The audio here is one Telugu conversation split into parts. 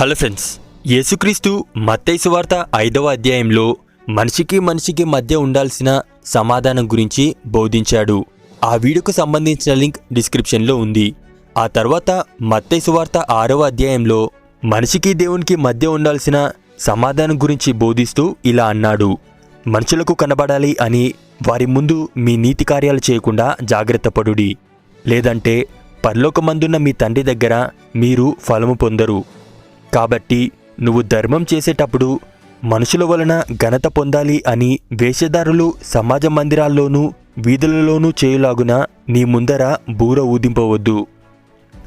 హలో ఫ్రెండ్స్ యేసుక్రీస్తు మత్తైసు వార్త ఐదవ అధ్యాయంలో మనిషికి మనిషికి మధ్య ఉండాల్సిన సమాధానం గురించి బోధించాడు. ఆ వీడియోకు సంబంధించిన లింక్ డిస్క్రిప్షన్లో ఉంది. ఆ తర్వాత మత్తైసు వార్త ఆరవ అధ్యాయంలో మనిషికి దేవునికి మధ్య ఉండాల్సిన సమాధానం గురించి బోధిస్తూ ఇలా అన్నాడు. మనుషులకు కనబడాలి అని వారి ముందు మీ నీతి కార్యాలు చేయకుండా జాగ్రత్త పడుడి. లేదంటే పరలోకమందున్న మీ తండ్రి దగ్గర మీరు ఫలము పొందరు. కాబట్టి నువ్వు ధర్మం చేసేటప్పుడు మనుషుల వలన ఘనత పొందాలి అని వేషధారులు సమాజ మందిరాల్లోనూ వీధులలోనూ చేయులాగున నీ ముందర బూర ఊదింపవద్దు.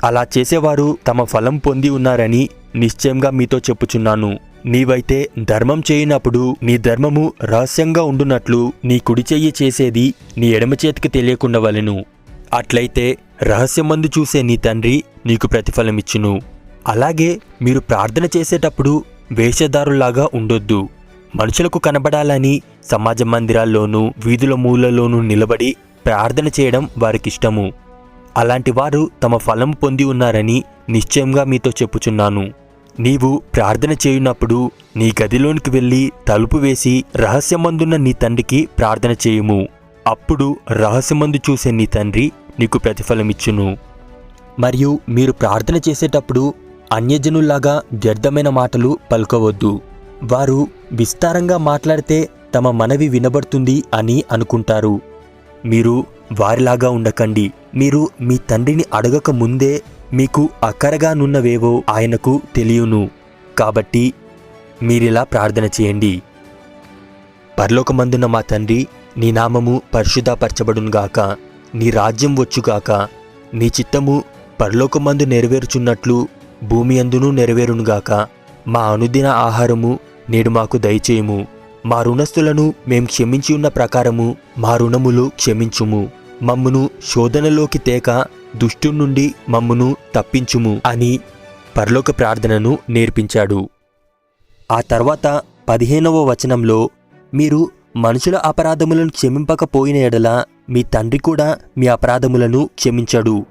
అలా చేసేవారు తమ ఫలం పొంది ఉన్నారని నిశ్చయంగా మీతో చెప్పుచున్నాను. నీవైతే ధర్మం చేయనప్పుడు నీ ధర్మము రహస్యంగా ఉండునట్లు నీ కుడి చెయ్యి చేసేది నీ ఎడమ చేతికి తెలియకుండా వలెను. అట్లయితే రహస్యమందు చూసే నీ తండ్రి నీకు ప్రతిఫలమిచ్చును. అలాగే మీరు ప్రార్థన చేసేటప్పుడు వేషధారులాగా ఉండొద్దు. మనుషులకు కనబడాలని సమాజ మందిరాల్లోనూ వీధుల మూలలోనూ నిలబడి ప్రార్థన చేయడం వారికిష్టము అలాంటి వారు తమ ఫలం పొంది ఉన్నారని నిశ్చయంగా మీతో చెప్పుచున్నాను. నీవు ప్రార్థన చేయునప్పుడు నీ గదిలోనికి వెళ్ళి తలుపు వేసి రహస్యమందున్న నీ తండ్రికి ప్రార్థన చేయుము. అప్పుడు రహస్యమందు చూసే నీ తండ్రి నీకు ప్రతిఫలమిచ్చును. మరియు మీరు ప్రార్థన చేసేటప్పుడు అన్యజనుల్లాగా వ్యర్థమైన మాటలు పలుకవద్దు. వారు విస్తారంగా మాట్లాడితే తమ మనవి వినబడుతుంది అని అనుకుంటారు. మీరు వారిలాగా ఉండకండి. మీరు మీ తండ్రిని అడగక ముందే మీకు అక్కరగా నున్నవేవో ఆయనకు తెలియను. కాబట్టి మీరిలా ప్రార్థన చేయండి. పరలోకమందున మా తండ్రి నీ నామము పరిశుద్ధపరచబడునుగాక నీ రాజ్యం వచ్చుగాక నీ చిత్తము పరలోకమందు నెరవేరుచున్నట్లు భూమి అందును నెరవేరునుగాక. మా అనుదిన ఆహారము నేడు మాకు దయచేయము. మా రుణస్థులను మేం క్షమించి ఉన్న ప్రకారము మా రుణములు క్షమించుము. మమ్మును శోధనలోకి తేక దుష్టు నుండి మమ్మును తప్పించుము అని పరలోక ప్రార్థనను నేర్పించాడు. ఆ తర్వాత పదిహేనవ వచనంలో మీరు మనుషుల అపరాధములను క్షమింపకపోయిన ఎడల మీ తండ్రి కూడా మీ అపరాధములను క్షమించడు.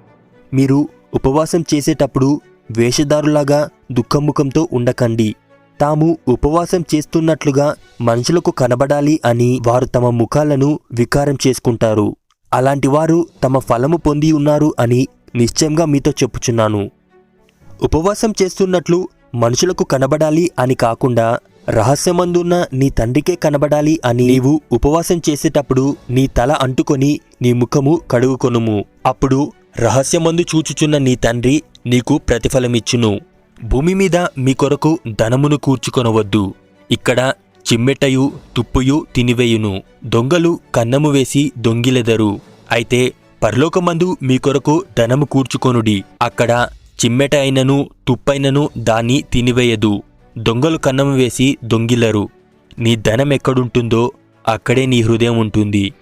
మీరు ఉపవాసం చేసేటప్పుడు వేషధారులాగా దుఃఖముఖంతో ఉండకండి. తాము ఉపవాసం చేస్తున్నట్లుగా మనుషులకు కనబడాలి అని వారు తమ ముఖాలను వికారం చేసుకుంటారు. అలాంటి వారు తమ ఫలము పొంది ఉన్నారు అని నిశ్చయంగా మీతో చెప్పుచున్నాను. ఉపవాసం చేస్తున్నట్లు మనుషులకు కనబడాలి అని కాకుండా రహస్యమందున్న నీ తండ్రికే కనబడాలి అని నీవు ఉపవాసం చేసేటప్పుడు నీ తల అంటుకొని నీ ముఖము కడుగుకొనుము. అప్పుడు రహస్యమందు చూచుచున్న నీ తండ్రి నీకు ప్రతిఫలమిచ్చును. భూమి మీద మీ కొరకు ధనమును కూర్చుకొనవద్దు. ఇక్కడ చిమ్మెటయు తుప్పుయు తినివేయును. దొంగలు కన్నము వేసి దొంగిలెదరు. అయితే పరలోకమందు మీ కొరకు ధనము కూర్చుకొనుడి. అక్కడ చిమ్మెట అయినను తుప్పైనను దాన్ని తినివేయదు. దొంగలు కన్నము వేసి దొంగిలరు. నీ ధనం ఎక్కడుంటుందో అక్కడే నీ హృదయం ఉంటుంది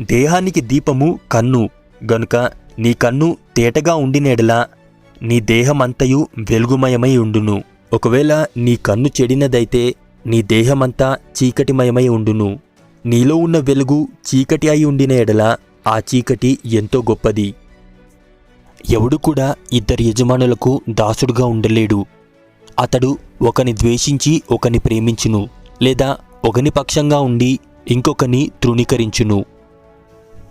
దేహానికి దీపము కన్ను. గనుక నీ కన్ను తేటగా ఉండినేడలా నీ దేహమంతయు వెలుగుమయమై ఉండును. ఒకవేళ నీ కన్ను చెడినదైతే నీ దేహమంతా చీకటిమయమై ఉండును. నీలో ఉన్న వెలుగు చీకటి అయి ఉండిన ఎడల ఆ చీకటి ఎంతో గొప్పది. ఎవడు కూడా ఇద్దరు యజమానులకు దాసుడుగా ఉండలేడు. అతడు ఒకని ద్వేషించి ఒకని ప్రేమించును లేదా ఒకని పక్షంగా ఉండి ఇంకొకని తృణీకరించును.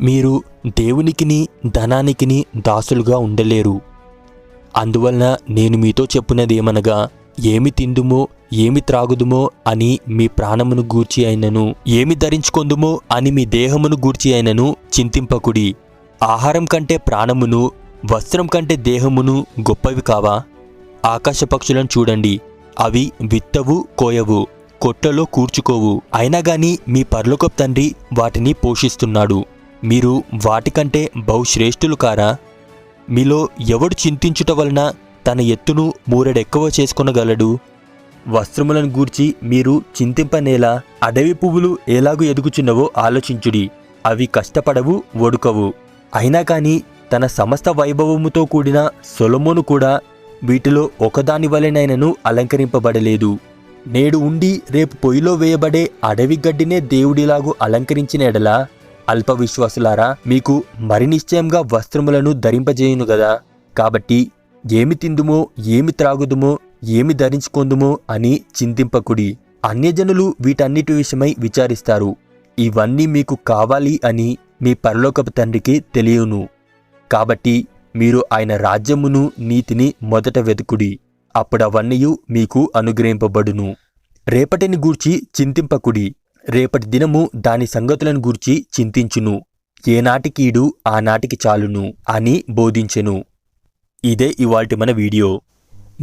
మీరు దేవునికిని ధనానికిని దాసులుగా ఉండలేరు. అందువలన నేను మీతో చెప్పున్నదేమనగా ఏమి తిందుమో ఏమి త్రాగుదుమో అని మీ ప్రాణమును గూర్చి అయినను ఏమి ధరించుకొందుమో అని మీ దేహమును గూర్చి అయినను చింతింపకుడి. ఆహారం కంటే ప్రాణమును వస్త్రం కంటే దేహమును గొప్పవి కావా? ఆకాశ పక్షులను చూడండి అవి విత్తవు కోయవు కొట్టలో కూర్చుకోవు. అయినా గాని మీ పరలోకపు తండ్రి వాటిని పోషిస్తున్నాడు. మీరు వాటికంటే బహుశ్రేష్ఠులు కారా? మీలో ఎవడు చింతించుట వలన తన ఎత్తును మూరెడెక్కువ చేసుకొనగలడు? వస్త్రములను గూర్చి మీరు చింతింపనేలా అడవి పువ్వులు ఎలాగు ఎదుగుచున్నవో ఆలోచించుడి. అవి కష్టపడవు ఒడుకవు అయినా కాని తన సమస్త వైభవముతో కూడిన సొలమోను కూడా వీటిలో ఒకదాని వలెనైనను అలంకరింపబడలేదు. నేడు ఉండి రేపు పొయ్యిలో వేయబడే అడవి గడ్డినే దేవుడిలాగు అలంకరించిన ఎడలా అల్ప విశ్వాసులారా మీకు మరి నిశ్చయంగా వస్త్రములను ధరింపజేయును గదా. కాబట్టి ఏమి తిందుమో ఏమి త్రాగుదుమో ఏమి ధరించుకొందుమో అని చింతింపకుడి. అన్యజనులు వీటన్నిటి విషయమై విచారిస్తారు. ఇవన్నీ మీకు కావాలి అని మీ పరలోకపు తండ్రికి తెలియను. కాబట్టి మీరు ఆయన రాజ్యమును నీతిని మొదట వెతుకుడి. అప్పుడవన్నీ మీకు అనుగ్రహింపబడును. రేపటిని గూర్చి చింతింపకుడి. రేపటి దినము దాని సంగతులను గూర్చి చింతించును. ఏనాటికీడు ఆనాటికి చాలును అని బోధించెను. ఇదే ఇవాల్టి మన వీడియో.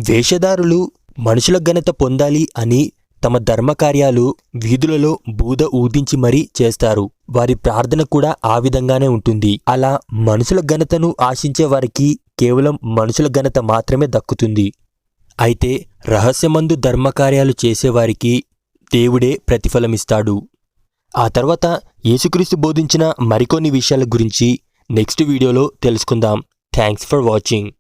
వేషధారులు మనుషుల ఘనత పొందాలి అని తమ ధర్మకార్యాలు వీధులలో బూద ఊదించి మరీ చేస్తారు. వారి ప్రార్థన కూడా ఆ విధంగానే ఉంటుంది. అలా మనుషుల ఘనతను ఆశించే వారికి కేవలం మనుషుల ఘనత మాత్రమే దక్కుతుంది. అయితే రహస్యమందు ధర్మకార్యాలు చేసేవారికి దేవుడే ప్రతిఫలమిస్తాడు. ఆ తర్వాత యేసుక్రీస్తు బోధించిన మరికొన్ని విషయాల గురించి నెక్స్ట్ వీడియోలో తెలుసుకుందాం. Thanks for watching.